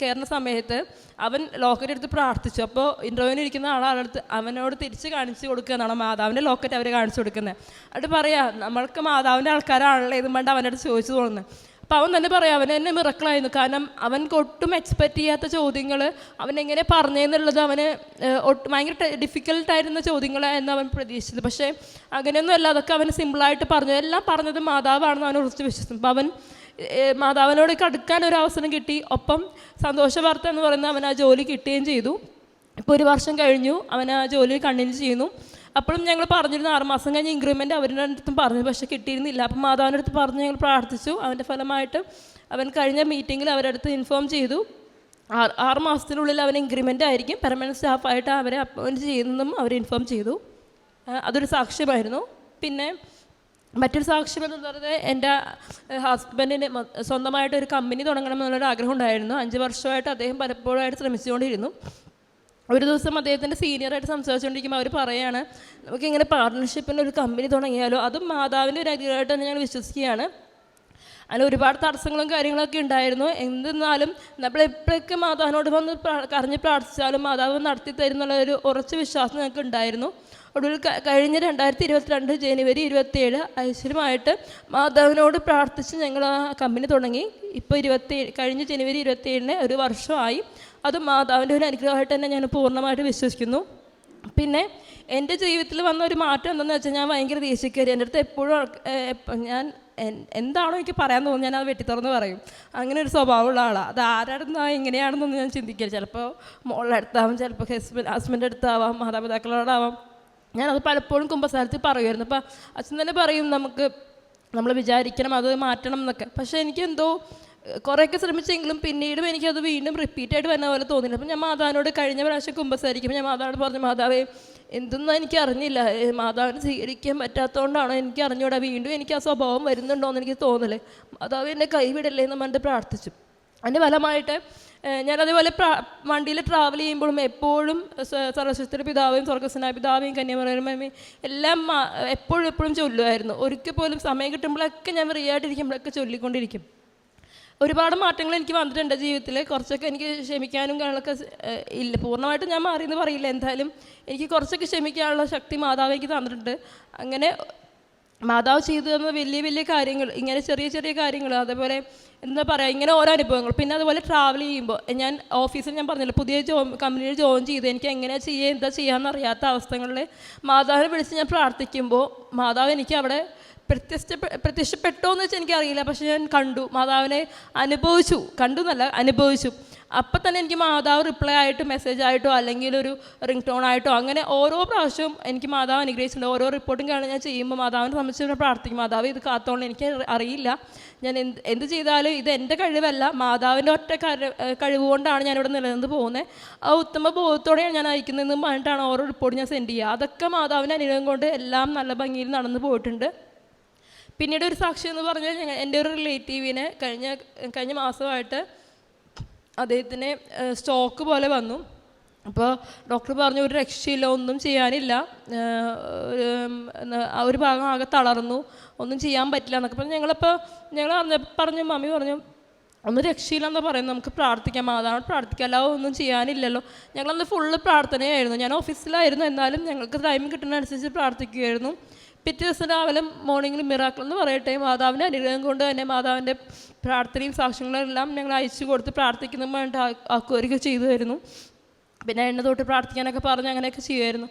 കയറുന്ന സമയത്ത് അവൻ ലോക്കറ്റ് എടുത്ത് പ്രാർത്ഥിച്ചു. അപ്പോൾ ഇന്റർവ്യൂവിന് ഇരിക്കുന്ന ആളടുത്ത് അവനോട് തിരിച്ച് കാണിച്ചു കൊടുക്കുക എന്നാണ് മാതാവിന്റെ ലോക്കറ്റ് അവർ കാണിച്ചു കൊടുക്കുന്നത്. എന്നിട്ട് പറയാ നമ്മൾക്ക് മാതാവിന്റെ ആൾക്കാരാണല്ലോ ഇതും പണ്ട് അവനോട് ചോദിച്ചു തോന്നുന്നത്. അപ്പോൾ അവൻ തന്നെ പറയാം അവൻ എന്നെ മിറക്കിളായിരുന്നു കാരണം അവൻ ഒട്ടും എക്സ്പെക്റ്റ് ചെയ്യാത്ത ചോദ്യങ്ങൾ അവൻ എങ്ങനെ പറഞ്ഞെന്നുള്ളത് അവന് ഒട്ടും ഭയങ്കര ഡിഫിക്കൽട്ടായിരുന്ന ചോദ്യങ്ങളായിരുന്നു അവൻ പ്രതീക്ഷിച്ചത്. പക്ഷേ അങ്ങനെയൊന്നും അല്ല അതൊക്കെ അവന് സിമ്പിളായിട്ട് പറഞ്ഞു. എല്ലാം പറഞ്ഞത് മാതാവാണെന്ന് അവൻ കുറിച്ച് വിശ്വസിച്ചു. അപ്പോൾ അവൻ മാതാവിനോട് കടുക്കാൻ ഒരു അവസരം കിട്ടി. ഒപ്പം സന്തോഷ വാർത്ത എന്ന് പറയുന്ന അവൻ ആ ജോലി കിട്ടുകയും ചെയ്തു. ഇപ്പോൾ ഒരു വർഷം കഴിഞ്ഞു. അവൻ ആ ജോലി കണ്ടിന്യൂ ചെയ്യുന്നു. അപ്പോഴും ഞങ്ങൾ പറഞ്ഞിരുന്നു ആറുമാസം കഴിഞ്ഞ് ഇൻക്രിമെന്റ് അവരുടെ അടുത്തും പറഞ്ഞു പക്ഷേ കിട്ടിയിരുന്നില്ല. അപ്പം മാതാവിന്റെ അടുത്ത് പറഞ്ഞ് ഞങ്ങൾ പ്രാർത്ഥിച്ചു. അവന്റെ ഫലമായിട്ട് അവൻ കഴിഞ്ഞ മീറ്റിങ്ങിൽ അവരുടെ അടുത്ത് ഇൻഫോം ചെയ്തു. ആറ് ആറ് മാസത്തിനുള്ളിൽ അവൻ ഇൻക്രിമെന്റ് ആയിരിക്കും. പെർമനന്റ് സ്റ്റാഫായിട്ട് അവരെ അപ്പോയിന്റ് ചെയ്യുന്നതും അവർ ഇൻഫോം ചെയ്തു. അതൊരു സാക്ഷ്യമായിരുന്നു. പിന്നെ മറ്റൊരു സാക്ഷ്യം എന്ന് പറയുന്നത് എന്റെ ഹസ്ബൻഡിന് സ്വന്തമായിട്ട് ഒരു കമ്പനി തുടങ്ങണം എന്നുള്ളൊരു ആഗ്രഹം ഉണ്ടായിരുന്നു അഞ്ച് വർഷമായിട്ട് അദ്ദേഹം പലപ്പോഴായിട്ട് ശ്രമിച്ചുകൊണ്ടിരുന്നു. ഒരു ദിവസം അദ്ദേഹത്തിന്റെ സീനിയറായിട്ട് സംസാരിച്ചുകൊണ്ടിരിക്കുമ്പോൾ അവർ പറയാണ് നമുക്കിങ്ങനെ പാർട്ട്ണർഷിപ്പിന് ഒരു കമ്പനി തുടങ്ങിയാലോ? അതും മാതാവിന്റെ ഒരു അനുഗ്രഹമായിട്ട് തന്നെ ഞങ്ങൾ വിശ്വസിക്കുകയാണ്. അതിന് ഒരുപാട് തടസ്സങ്ങളും കാര്യങ്ങളൊക്കെ ഉണ്ടായിരുന്നു. എന്തിരുന്നാലും നമ്മൾ എപ്പോഴൊക്കെ മാതാവിനോട് വന്ന് കറിഞ്ഞ് പ്രാർത്ഥിച്ചാലും മാതാവ് നടത്തി തരുന്നുള്ള ഒരു ഉറച്ച വിശ്വാസം ഞങ്ങൾക്ക് ഉണ്ടായിരുന്നു. ഒടുവിൽ കഴിഞ്ഞ രണ്ടായിരത്തി ഇരുപത്തിരണ്ട് ജനുവരി ഇരുപത്തിയേഴ് ഐശ്വര്യമായിട്ട് മാതാവിനോട് പ്രാർത്ഥിച്ച് ഞങ്ങൾ ആ കമ്പനി തുടങ്ങി. ഇപ്പോൾ ഇരുപത്തി കഴിഞ്ഞ ജനുവരി ഇരുപത്തിയേഴിന് ഒരു വർഷമായി അത് മാതാവിന്റെ ഒരു അനുഗ്രഹമായിട്ട് തന്നെ ഞാൻ പൂർണമായിട്ട് വിശ്വസിക്കുന്നു. പിന്നെ എന്റെ ജീവിതത്തിൽ വന്ന ഒരു മാറ്റം എന്താണെന്ന് വെച്ചാൽ ഞാൻ ഭയങ്കര ദേഷ്യക്കാരി. എന്റെ അടുത്ത് എപ്പോഴും ഞാൻ എന്താണോ എനിക്ക് പറയാൻ തോന്നുന്നു ഞാൻ അത് വെട്ടിത്തുറന്ന് പറയും. അങ്ങനെ ഒരു സ്വഭാവമുള്ള ആളാണ് അത് ആരാടുന്നാ എങ്ങനെയാണെന്നൊന്നും ഞാൻ ചിന്തിക്കില്ല. ചിലപ്പോൾ മോളുടെ അടുത്താവാം ചിലപ്പോൾ ഹസ്ബൻഡ് ഹസ്ബൻഡ് അടുത്താവാം മാതാപിതാക്കളോടാവാം. ഞാനത് പലപ്പോഴും കുമ്പസാരത്തിൽ പറയുമായിരുന്നു. അപ്പം അച്ഛൻ തന്നെ പറയും നമുക്ക് നമ്മൾ വിചാരിക്കണം അത് മാറ്റണം എന്നൊക്കെ. പക്ഷേ എനിക്കെന്തോ ഏഹ്, കുറേയൊക്കെ ശ്രമിച്ചെങ്കിലും പിന്നീടും എനിക്കത് വീണ്ടും റിപ്പീറ്റ് ആയിട്ട് വരുന്ന പോലെ തോന്നില്ല അപ്പം ഞാൻ മാതാവിനോട് കഴിഞ്ഞ പ്രാവശ്യം കുമ്പസാരിക്കുമ്പോൾ ഞാൻ മാതാവിനോട് പറഞ്ഞു മാതാവേ എന്തെന്നും എനിക്ക് അറിഞ്ഞില്ല മാതാവിനെ സ്വീകരിക്കാൻ പറ്റാത്തതുകൊണ്ടാണോ എനിക്ക് അറിഞ്ഞൂടാ വീണ്ടും എനിക്ക് ആ സ്വഭാവം വരുന്നുണ്ടോ എന്ന് എനിക്ക് തോന്നലേ. മാതാവ് എന്നെ കൈവിടല്ലേ എന്ന് പറഞ്ഞിട്ട് പ്രാർത്ഥിച്ചു. അതിന്റെ ഫലമായിട്ട് ഞാൻ അതേപോലെ വണ്ടിയിൽ ട്രാവൽ ചെയ്യുമ്പോഴും എപ്പോഴും സ- പിതാവും പിതാവേയും സ്വർഗസ്വനായ പിതാവേയും കന്യാമറിയമ്മയും എല്ലാം എപ്പോഴും എപ്പോഴും ചൊല്ലുമായിരുന്നു. ഒരിക്കൽ പോലും സമയം കിട്ടുമ്പോഴൊക്കെ ഞാൻ ഫ്രീ ആയിട്ടിരിക്കുമ്പോഴൊക്കെ ചൊല്ലിക്കൊണ്ടിരിക്കും. ഒരുപാട് മാറ്റങ്ങൾ എനിക്ക് വന്നിട്ടുണ്ട് ജീവിതത്തിൽ കുറച്ചൊക്കെ എനിക്ക് ക്ഷമിക്കാനും കാര്യങ്ങളൊക്കെ ഇല്ല. പൂർണമായിട്ട് ഞാൻ മാറിയെന്ന് പറയില്ല. എന്തായാലും എനിക്ക് കുറച്ചൊക്കെ ക്ഷമിക്കാനുള്ള ശക്തി മാതാവ് എനിക്ക് തന്നിട്ടുണ്ട്. അങ്ങനെ മാതാവ് ചെയ്തു തന്ന വലിയ വലിയ കാര്യങ്ങൾ ഇങ്ങനെ ചെറിയ ചെറിയ കാര്യങ്ങൾ അതേപോലെ എന്താ പറയുക ഇങ്ങനെ ഓരോ അനുഭവങ്ങൾ. പിന്നെ അതുപോലെ ട്രാവൽ ചെയ്യുമ്പോൾ ഞാൻ ഓഫീസിൽ ഞാൻ പറഞ്ഞില്ല പുതിയ ജോ കമ്പനിയിൽ ജോയിൻ ചെയ്ത് എനിക്ക് എങ്ങനെ ചെയ്യുക എന്താ ചെയ്യാമെന്ന് അറിയാത്ത അവസ്ഥകളിൽ മാതാവിനെ വിളിച്ച് ഞാൻ പ്രാർത്ഥിക്കുമ്പോൾ മാതാവ് എനിക്ക് അവിടെ പ്രത്യക്ഷ പ്രത്യക്ഷപ്പെട്ടോ എന്ന് വെച്ചാൽ എനിക്കറിയില്ല. പക്ഷെ ഞാൻ കണ്ടു. മാതാവിനെ അനുഭവിച്ചു. കണ്ടു എന്നല്ല അനുഭവിച്ചു. അപ്പം തന്നെ എനിക്ക് മാതാവ് റിപ്ലൈ ആയിട്ട് മെസ്സേജ് ആയിട്ടോ അല്ലെങ്കിൽ ഒരു റിംഗ് ടോൺ ആയിട്ടോ അങ്ങനെ ഓരോ പ്രാവശ്യവും എനിക്ക് മാതാവ് അനുഗ്രഹിച്ചിട്ടുണ്ട്. ഓരോ റിപ്പോർട്ടും കാണാൻ ഞാൻ ചെയ്യുമ്പോൾ മാതാവിനെ സംബന്ധിച്ച് പ്രാർത്ഥിക്കും. മാതാവ് ഇത് കാത്തോളം എനിക്ക് അറിയില്ല. ഞാൻ എന്ത് എന്ത് ചെയ്താലും ഇത് എന്റെ കഴിവല്ല. മാതാവിന്റെ ഒറ്റ കഴിവ് കൊണ്ടാണ് ഞാനിവിടെ നിലനിന്ന് പോകുന്നത്. ആ ഉത്തമ ബോധത്തോടെയാണ് ഞാൻ അയക്കുന്നതെന്നും പറഞ്ഞിട്ടാണ് ഓരോ റിപ്പോർട്ട് ഞാൻ സെൻഡ് ചെയ്യുക. അതൊക്കെ മാതാവിന്റെ അനുഗ്രഹം കൊണ്ട് എല്ലാം നല്ല ഭംഗിയിൽ നടന്നു പോയിട്ടുണ്ട്. പിന്നീട് ഒരു സാക്ഷി എന്ന് പറഞ്ഞാൽ ഞങ്ങൾ എന്റെ ഒരു റിലേറ്റീവിനെ കഴിഞ്ഞ കഴിഞ്ഞ മാസമായിട്ട് അദ്ദേഹത്തിന് സ്റ്റോക്ക് പോലെ വന്നു. അപ്പോൾ ഡോക്ടർ പറഞ്ഞു ഒരു രക്ഷയില്ല ഒന്നും ചെയ്യാനില്ല. ഒരു, ഭാഗം ആകെ തളർന്നു. ഒന്നും ചെയ്യാൻ പറ്റില്ല എന്നൊക്കെ പറഞ്ഞു ഞങ്ങളിപ്പോൾ ഞങ്ങൾ പറഞ്ഞു മമ്മി പറഞ്ഞു ഒന്നും രക്ഷയില്ലെന്ന് പറയുന്നത്. നമുക്ക് പ്രാർത്ഥിക്കാം. മാതാവ് പ്രാർത്ഥിക്കാം അല്ലാതെ ഒന്നും ചെയ്യാനില്ലല്ലോ. ഞങ്ങളന്ന് ഫുള്ള് പ്രാർത്ഥനയായിരുന്നു. ഞാൻ ഓഫീസിലായിരുന്നു എന്നാലും ഞങ്ങൾക്ക് ടൈം കിട്ടുന്നതനുസരിച്ച് പ്രാർത്ഥിക്കുമായിരുന്നു പിറ്റേ ദിവസം രാവിലെ മോർണിംഗിൽ മിറാക്കിൾ എന്ന് പറയട്ടെ മാതാവിന്റെ അനുഗ്രഹം കൊണ്ട് തന്നെ മാതാവിന്റെ പ്രാർത്ഥനയും സാക്ഷ്യങ്ങളും എല്ലാം ഞങ്ങൾ അയച്ചു കൊടുത്ത് പ്രാർത്ഥിക്കുന്നതുമായിട്ട് ആക്കുകയൊക്കെ ചെയ്തു വരുന്നു പിന്നെ എണ്ണ തൊട്ട് പ്രാർത്ഥിക്കാനൊക്കെ പറഞ്ഞ് അങ്ങനെയൊക്കെ ചെയ്യുമായിരുന്നു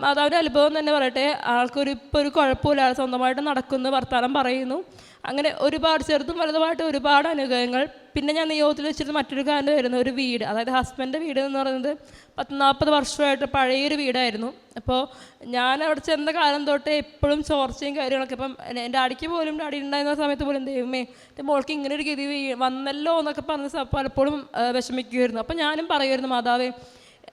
മാതാവിന്റെ അനുഭവം തന്നെ പറയട്ടെ ആൾക്കൊരു ഇപ്പോൾ ഒരു കുഴപ്പമില്ലാതെ സ്വന്തമായിട്ട് നടക്കുന്നു വർത്തമാനം പറയുന്നു. അങ്ങനെ ഒരുപാട് ചെറുതും വലുതുമായിട്ട് ഒരുപാട് അനുഗ്രഹങ്ങൾ പിന്നെ ഞാൻ നിയോഗത്തിൽ വെച്ചിരുന്ന മറ്റൊരു കാര്യം വരുന്നു ഒരു വീട് അതായത് ഹസ്ബൻഡിന്റെ വീട് എന്ന് പറയുന്നത് പത്ത് നാൽപ്പത് വർഷമായിട്ട് പഴയൊരു വീടായിരുന്നു. അപ്പോൾ ഞാൻ അവിടെ ചെന്ന കാലം തൊട്ട് എപ്പോഴും ചോർച്ചയും കാര്യങ്ങളൊക്കെ ഇപ്പം എന്റെ അടിക്ക് പോലും അടി ഉണ്ടായിരുന്ന സമയത്ത് പോലും ദൈവമേ എന്റെ മോൾക്ക് ഇങ്ങനെ ഒരു ഗതി വന്നല്ലോ എന്നൊക്കെ പറഞ്ഞ് പലപ്പോഴും വിഷമിക്കുമായിരുന്നു അപ്പം ഞാനും പറയുമായിരുന്നു മാതാവേ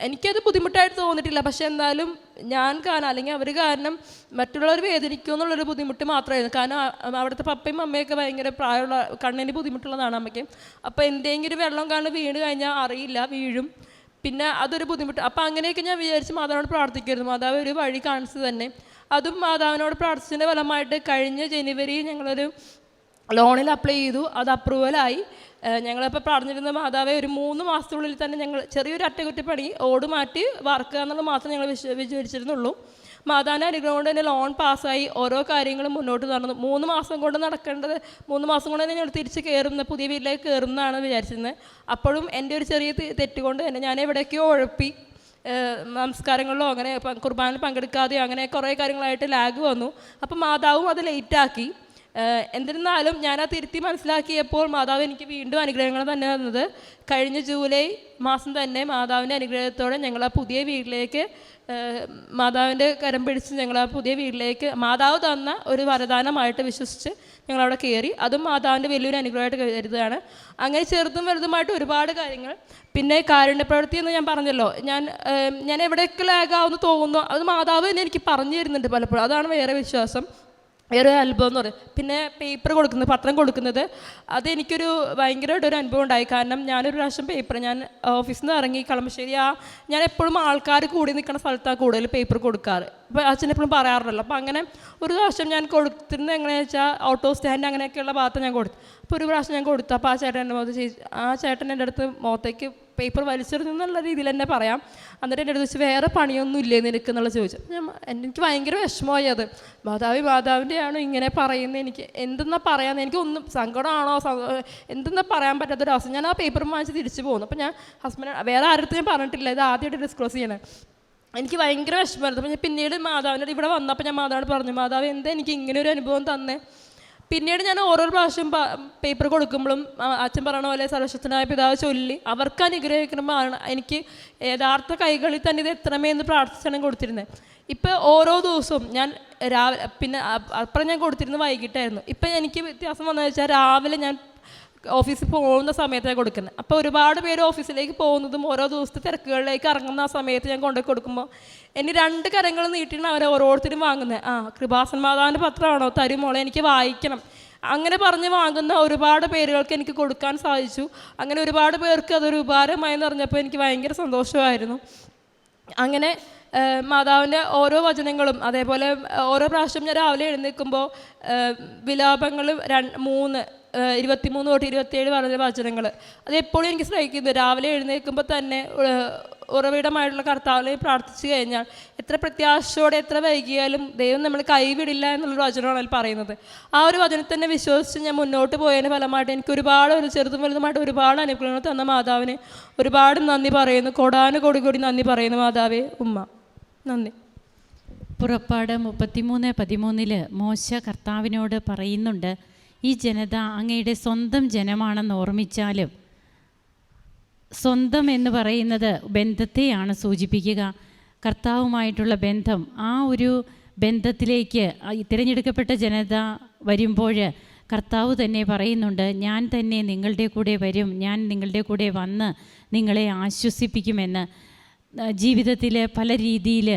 എനിക്കത് ബുദ്ധിമുട്ടായിട്ട് തോന്നിയിട്ടില്ല. പക്ഷെ എന്നാലും ഞാൻ കാരണം അല്ലെങ്കിൽ അവർ കാരണം മറ്റുള്ളവർ വേദനിക്കും എന്നുള്ളൊരു ബുദ്ധിമുട്ട് മാത്രമായിരുന്നു. കാരണം അവിടുത്തെ പപ്പയും അമ്മയൊക്കെ ഭയങ്കര പ്രായമുള്ള കണ്ണിന് ബുദ്ധിമുട്ടുള്ളതാണ് അമ്മയ്ക്ക്. അപ്പോൾ എന്തെങ്കിലും വെള്ളം കാണാൻ വീണ് കഴിഞ്ഞാൽ അറിയില്ല വീഴും. പിന്നെ അതൊരു ബുദ്ധിമുട്ട്. അപ്പം അങ്ങനെയൊക്കെ ഞാൻ വിചാരിച്ച് മാതാവിനോട് പ്രാർത്ഥിക്കുമായിരുന്നു. മാതാവ് ഒരു വഴി കാണിച്ചത് തന്നെ. അതും മാതാവിനോട് പ്രാർത്ഥിച്ചതിന്റെ ഫലമായിട്ട് കഴിഞ്ഞ ജനുവരി ഞങ്ങളൊരു ലോണിൽ അപ്ലൈ ചെയ്തു. അത് അപ്രൂവലായി. ഞങ്ങളിപ്പോൾ പറഞ്ഞിരുന്ന മാതാവെ ഒരു മൂന്ന് മാസത്തിനുള്ളിൽ തന്നെ ഞങ്ങൾ ചെറിയൊരു അറ്റകുറ്റപ്പണി ഓട് മാറ്റി വർക്കുക എന്നുള്ളത് മാത്രമേ ഞങ്ങൾ വിശ്വ വിചാരിച്ചിരുന്നുള്ളൂ. മാതാവിന്റെ അനുഗ്രഹം കൊണ്ട് തന്നെ ലോൺ പാസ്സായി ഓരോ കാര്യങ്ങളും മുന്നോട്ട് നടന്നു. മൂന്ന് മാസം കൊണ്ട് നടക്കേണ്ടത് മൂന്ന് മാസം കൊണ്ട് തന്നെ ഞങ്ങൾ തിരിച്ച് കയറുന്ന പുതിയ വീട്ടിലേക്ക് കയറുന്നതാണ് വിചാരിച്ചിരുന്നത്. അപ്പോഴും എന്റെ ഒരു ചെറിയ തെറ്റുകൊണ്ട് തെറ്റ് കൊണ്ട് തന്നെ ഞാൻ എവിടേക്കോ ഉഴപ്പി നമസ്കാരങ്ങളിലോ അങ്ങനെ കുർബാനയിൽ പങ്കെടുക്കാതെയോ അങ്ങനെ കുറേ കാര്യങ്ങളായിട്ട് ലാഗ് വന്നു. അപ്പോൾ മാതാവും അത് ലേറ്റാക്കി എന്നിരുന്നാലും ഞാൻ ആ തിരുത്തി മനസ്സിലാക്കിയപ്പോൾ മാതാവ് എനിക്ക് വീണ്ടും അനുഗ്രഹങ്ങൾ തന്നെ തന്നത്. കഴിഞ്ഞ ജൂലൈ മാസം തന്നെ മാതാവിന്റെ അനുഗ്രഹത്തോടെ ഞങ്ങൾ ആ പുതിയ വീട്ടിലേക്ക് മാതാവിന്റെ കരം പിടിച്ച് ഞങ്ങൾ ആ പുതിയ വീട്ടിലേക്ക് മാതാവ് തന്ന ഒരു വരദാനമായിട്ട് വിശ്വസിച്ച് ഞങ്ങളവിടെ കയറി. അതും മാതാവിന്റെ വലിയൊരു അനുഗ്രഹമായിട്ട് കരുതുകയാണ്. അങ്ങനെ ചെറുതും വലുതുമായിട്ട് ഒരുപാട് കാര്യങ്ങൾ. പിന്നെ കാരുണ്യപ്രവൃത്തി എന്ന് ഞാൻ പറഞ്ഞല്ലോ. ഞാൻ ഞാൻ എവിടെയൊക്കെ ലാഗാവുമെന്ന് തോന്നുന്നു. അത് മാതാവ് തന്നെ എനിക്ക് പറഞ്ഞു തരുന്നുണ്ട് പലപ്പോഴും. അതാണ് വേറെ വിശ്വാസം. വേറെ അനുഭവം എന്ന് പറയും. പിന്നെ പേപ്പർ കൊടുക്കുന്നത് പത്രം കൊടുക്കുന്നത് അത് എനിക്കൊരു ഭയങ്കരമായിട്ട് ഒരു അനുഭവം ഉണ്ടായി. കാരണം ഞാനൊരു പ്രാവശ്യം പേപ്പർ ഞാൻ ഓഫീസിൽ നിന്ന് ഇറങ്ങി കളമശ്ശേരി ആ ഞാൻ എപ്പോഴും ആൾക്കാർ കൂടി നിൽക്കുന്ന സ്ഥലത്താണ് കൂടുതൽ പേപ്പർ കൊടുക്കാറ്. അപ്പോൾ അച്ഛൻ എപ്പോഴും പറയാറുണ്ടല്ലോ അപ്പോൾ അങ്ങനെ ഒരു പ്രാവശ്യം ഞാൻ കൊടുത്തിരുന്നത് എങ്ങനെയാണെന്ന് വെച്ചാൽ ഓട്ടോ സ്റ്റാൻഡ് അങ്ങനെയൊക്കെയുള്ള ഭാഗത്ത് ഞാൻ കൊടുത്തു. അപ്പോൾ ഒരു പ്രാവശ്യം ഞാൻ കൊടുത്തു. അപ്പോൾ ആ ചേട്ടൻ എന്റെ മുഖത്ത് ചേച്ചി ആ ചേട്ടൻ എന്റെ അടുത്ത് മുഖത്തേക്ക് പേപ്പർ വലിച്ചെറിഞ്ഞു എന്നുള്ള രീതിയിൽ തന്നെ പറയാം. എന്നിട്ട് എന്റെ അടുത്ത് ചോദിച്ചു വേറെ പണിയൊന്നും ഇല്ലേ നിനക്ക്? എന്നുള്ള ചോദിച്ചു. ഞാൻ എനിക്ക് ഭയങ്കര വിഷമമായി അത്. മാതാവി മാതാവിന്റെ ആണോ ഇങ്ങനെ പറയുന്നത്? എനിക്ക് എന്തെന്നാ പറയാന്ന് എനിക്ക് ഒന്നും സങ്കടമാണോ എന്തെന്നാ പറയാൻ പറ്റാത്തൊരവസ്ഥ ഞാൻ ആ പേപ്പർ വാങ്ങിച്ച് തിരിച്ചു പോകുന്നു അപ്പോൾ ഞാൻ ഹസ്ബൻഡ് വേറെ ആരുടെ ഞാൻ പറഞ്ഞിട്ടില്ല. ഇത് ആദ്യമായിട്ട് ഡിസ്ക്ലോസ് ചെയ്യണേ. എനിക്ക് ഭയങ്കര വിഷമമായിരുന്നു. അപ്പം ഞാൻ പിന്നീട് മാതാവിനോട് ഇവിടെ വന്നപ്പോൾ ഞാൻ മാതാവിനോട് പറഞ്ഞു മാതാവ് എന്താ എനിക്ക് ഇങ്ങനെ ഒരു അനുഭവം തന്നെ? പിന്നീട് ഞാൻ ഓരോ പ്രാവശ്യം പേപ്പർ കൊടുക്കുമ്പോഴും അച്ഛൻ പറയണ പോലെ സർവശക്തനായ പിതാവ് ചൊല്ലി അവർക്ക് അനുഗ്രഹിക്കണമാണ് എനിക്ക് യഥാർത്ഥ കൈകളിൽ തന്നെ ഇത് എത്തണമേ എന്ന് പ്രാർത്ഥിച്ചാണ് കൊടുത്തിരുന്നത് ഇപ്പോൾ ഓരോ ദിവസവും ഞാൻ രാവിലെ പിന്നെ അപ്പുറം ഞാൻ കൊടുത്തിരുന്നത് വൈകിട്ടായിരുന്നു. ഇപ്പം എനിക്ക് വ്യത്യാസം വന്നതെന്ന് വെച്ചാൽ രാവിലെ ഞാൻ ഓഫീസിൽ പോകുന്ന സമയത്താണ് കൊടുക്കുന്നത്. അപ്പോൾ ഒരുപാട് പേര് ഓഫീസിലേക്ക് പോകുന്നതും ഓരോ ദിവസത്തെ തിരക്കുകളിലേക്ക് ഇറങ്ങുന്ന ആ സമയത്ത് ഞാൻ കൊണ്ടുപോയി കൊടുക്കുമ്പോൾ എന്നെ രണ്ട് കരങ്ങൾ നീട്ടിയാണ് അവരെ ഓരോരുത്തരും വാങ്ങുന്നത്. ആ കൃപാസൻ മാതാവിന്റെ പത്രമാണോ? തരുമോളെ എനിക്ക് വായിക്കണം. അങ്ങനെ പറഞ്ഞ് വാങ്ങുന്ന ഒരുപാട് പേരുകൾക്ക് എനിക്ക് കൊടുക്കാൻ സാധിച്ചു. അങ്ങനെ ഒരുപാട് പേർക്ക് അതൊരു ഉപകാരമായി പറഞ്ഞപ്പോൾ എനിക്ക് ഭയങ്കര സന്തോഷമായിരുന്നു. അങ്ങനെ മാതാവിന്റെ ഓരോ വചനങ്ങളും അതേപോലെ ഓരോ പ്രാവശ്യം ഞാൻ രാവിലെ എഴുന്നേൽക്കുമ്പോൾ വിലാപങ്ങൾ രണ്ട് മൂന്ന് ഇരുപത്തിമൂന്ന് തൊട്ട് ഇരുപത്തിയേഴ് വളരെ വചനങ്ങൾ. അത് എപ്പോഴും എനിക്ക് ശ്രമിക്കുന്നത് രാവിലെ എഴുന്നേൽക്കുമ്പോൾ തന്നെ ഉറവിടമായിട്ടുള്ള കർത്താവിനെ പ്രാർത്ഥിച്ചു കഴിഞ്ഞാൽ എത്ര പ്രത്യാശയോടെ എത്ര വൈകിയാലും ദൈവം നമ്മൾ കൈവിടില്ല എന്നുള്ളൊരു വചനമാണ് അതിൽ പറയുന്നത്. ആ ഒരു വചനത്തിൽ തന്നെ വിശ്വസിച്ച് ഞാൻ മുന്നോട്ട് പോയതിന് ഫലമായിട്ട് എനിക്ക് ഒരുപാട് ഒരു ചെറുതും വലുതുമായിട്ട് ഒരുപാട് അനുഗ്രഹങ്ങൾ തന്ന മാതാവിന് ഒരുപാട് നന്ദി പറയുന്നു. കൊടാന് കൊടി കൊടി നന്ദി പറയുന്നു മാതാവേ ഉമ്മ. നന്ദി. പുറപ്പാട് മുപ്പത്തിമൂന്ന് പതിമൂന്നിൽ മോശ കർത്താവിനോട് പറയുന്നുണ്ട് ഈ ജനത അങ്ങയുടെ സ്വന്തം ജനമാണെന്ന് ഓർമ്മിച്ചാലും സ്വന്തം എന്ന് പറയുന്നത് ബന്ധത്തെയാണ് സൂചിപ്പിക്കുക. കർത്താവുമായിട്ടുള്ള ബന്ധം ആ ഒരു ബന്ധത്തിലേക്ക് തിരഞ്ഞെടുക്കപ്പെട്ട ജനത വരുമ്പോൾ കർത്താവ് തന്നെ പറയുന്നുണ്ട് ഞാൻ തന്നെ നിങ്ങളുടെ കൂടെ വരും ഞാൻ നിങ്ങളുടെ കൂടെ വന്ന് നിങ്ങളെ ആശ്വസിപ്പിക്കുമെന്ന്. ജീവിതത്തിൽ പല രീതിയിൽ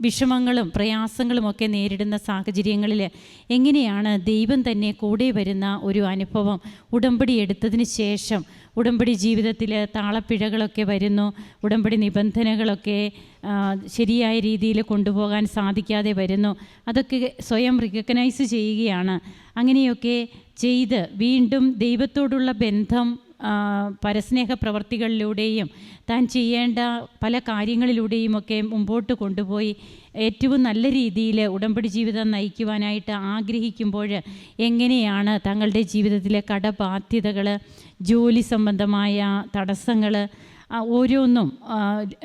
വിഷമങ്ങളും പ്രയാസങ്ങളും ഒക്കെ നേരിടുന്ന സാഹചര്യങ്ങളിൽ എങ്ങനെയാണ് ദൈവം തന്നെ കൂടെ വരുന്ന ഒരു അനുഭവം? ഉടമ്പടി എടുത്തതിന് ശേഷം ഉടമ്പടി ജീവിതത്തിൽ താളപ്പിഴകളൊക്കെ വരുന്നു. ഉടമ്പടി നിബന്ധനകളൊക്കെ ശരിയായ രീതിയിൽ കൊണ്ടുപോകാൻ സാധിക്കാതെ വരുന്നു. അതൊക്കെ സ്വയം റിക്കഗ്നൈസ് ചെയ്യുകയാണ്. അങ്ങനെയൊക്കെ ചെയ്ത് വീണ്ടും ദൈവത്തോടുള്ള ബന്ധം പരസ്നേഹ പ്രവർത്തികളിലൂടെയും താൻ ചെയ്യേണ്ട പല കാര്യങ്ങളിലൂടെയുമൊക്കെ മുമ്പോട്ട് കൊണ്ടുപോയി ഏറ്റവും നല്ല രീതിയിൽ ഉടമ്പടി ജീവിതം നയിക്കുവാനായിട്ട് ആഗ്രഹിക്കുമ്പോൾ എങ്ങനെയാണ് തങ്ങളുടെ ജീവിതത്തിലെ കടബാധ്യതകൾ ജോലി സംബന്ധമായ തടസ്സങ്ങൾ ഓരോന്നും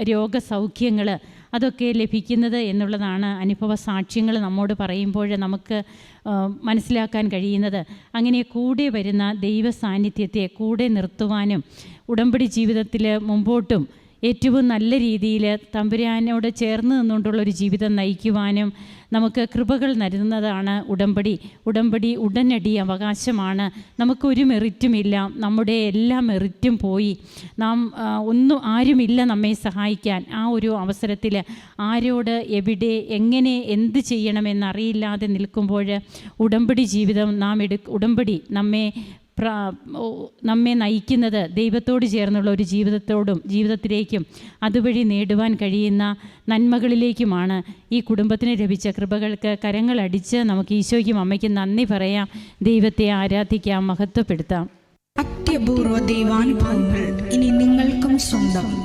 രോഗസൗഖ്യങ്ങൾ അതൊക്കെ ലഭിക്കുന്നത് എന്നുള്ളതാണ് അനുഭവ സാക്ഷ്യങ്ങൾ നമ്മോട് പറയുമ്പോൾ നമുക്ക് മനസ്സിലാക്കാൻ കഴിയുന്നത്. അങ്ങനെ കൂടെ വരുന്ന ദൈവ സാന്നിധ്യത്തെ കൂടെ നിർത്തുവാനും ഉടമ്പടി ജീവിതത്തിൽ മുമ്പോട്ടും ഏറ്റവും നല്ല രീതിയിൽ തമ്പുരാനോട് ചേർന്ന് നിന്നുകൊണ്ടുള്ളൊരു ജീവിതം നയിക്കുവാനും നമുക്ക് കൃപകൾ നൽകുന്നതാണ് ഉടമ്പടി. ഉടമ്പടി ഉടനടി അവകാശമാണ്. നമുക്കൊരു മെറിറ്റുമില്ല നമ്മുടെ എല്ലാ മെറിറ്റും പോയി. നാം ഒന്നും ആരുമില്ല നമ്മെ സഹായിക്കാൻ. ആ ഒരു അവസരത്തിൽ ആരോട് എവിടെ എങ്ങനെ എന്ത് ചെയ്യണമെന്നറിയില്ലാതെ നിൽക്കുമ്പോൾ ഉടമ്പടി ജീവിതം നാം എടു ഉടമ്പടി നമ്മെ നമ്മെ നയിക്കുന്നത് ദൈവത്തോട് ചേർന്നുള്ള ഒരു ജീവിതത്തോടും ജീവിതത്തിലേക്കും അതുവഴി നേടുവാൻ കഴിയുന്ന നന്മകളിലേക്കുമാണ് ഈ കുടുംബത്തിന് ലഭിച്ച കൃപകൾക്ക് കരങ്ങളടിച്ച് നമുക്ക് ഈശോയ്ക്കും അമ്മയ്ക്കും നന്ദി പറയാം. ദൈവത്തെ ആരാധിക്കാം മഹത്വപ്പെടുത്താം. അത്യപൂർവ ദൈവാനുഭവങ്ങൾ ഇനി നിങ്ങൾക്കും സ്വന്തം.